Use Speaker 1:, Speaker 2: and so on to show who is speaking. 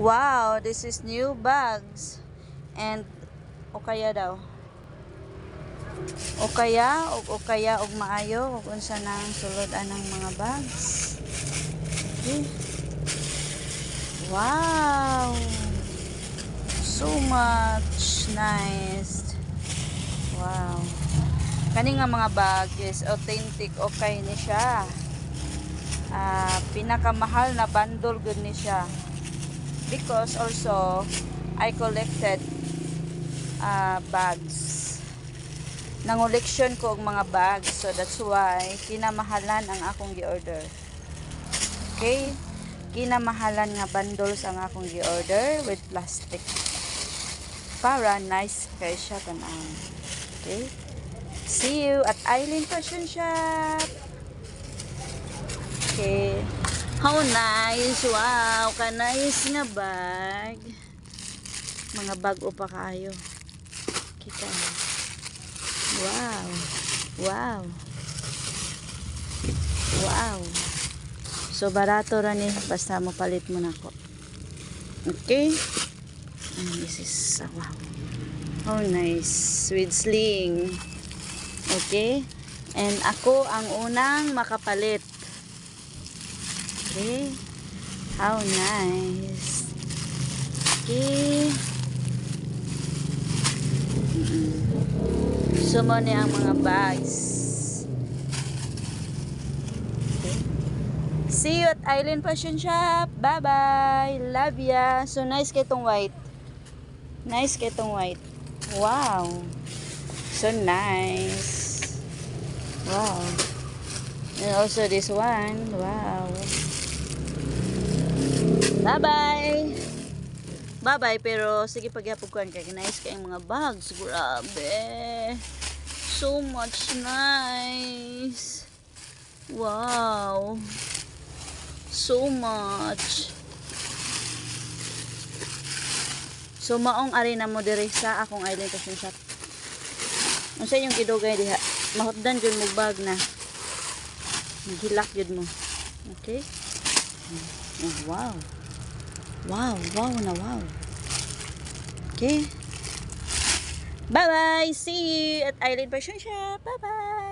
Speaker 1: Wow, this is new bags. And o daw. O kaya, o, o og maayo, og unsa nang sulod anang mga bags. Wow. So much nice. Wow. Kani nga mga bag is authentic okay ni siya. Ah, pinakamahal na bundle good ni siya. Because also I collected ah, bags. Nangoleksyon ko og mga bags so that's why kinamahalan ang akong gi-order. Okay? Kinamahalan nga bundles ang akong gi-order with plastic. Para nice kay siya tanan. Okay? See you at Eileen Fashion Shop. How nice. Wow. Ka-nice nga bag. Mga bag pa kayo. Kita. Wow. Wow. Wow. So, barato ra ni. Basta mo palit mo na ko. Okay? And this is, ah, wow. How nice. With sling. Okay? And ako ang unang makapalit. Okay? How nice. Okay. Mm-mm. So, mo ni ang mga bags. Okay. See you at Island Fashion Shop. Bye-bye. Love ya. So, nice kay white. Nice kay white. Wow. So nice. Wow. And also this one. Wow. Bye-bye. Bye-bye. Pero sige pagyapukuan kay nice kayong mga bags. Grabe. So much nice. Wow. So much. So maong ari na mo diri sa akong fashion shop. Unsa yung gidugay diha? Mahutdan jud mo bag na. Hilak jud mo. Okay? Oh, wow. Wow, wow na wow. Okay? Bye-bye. See you at Island Fashion Shop. Bye-bye.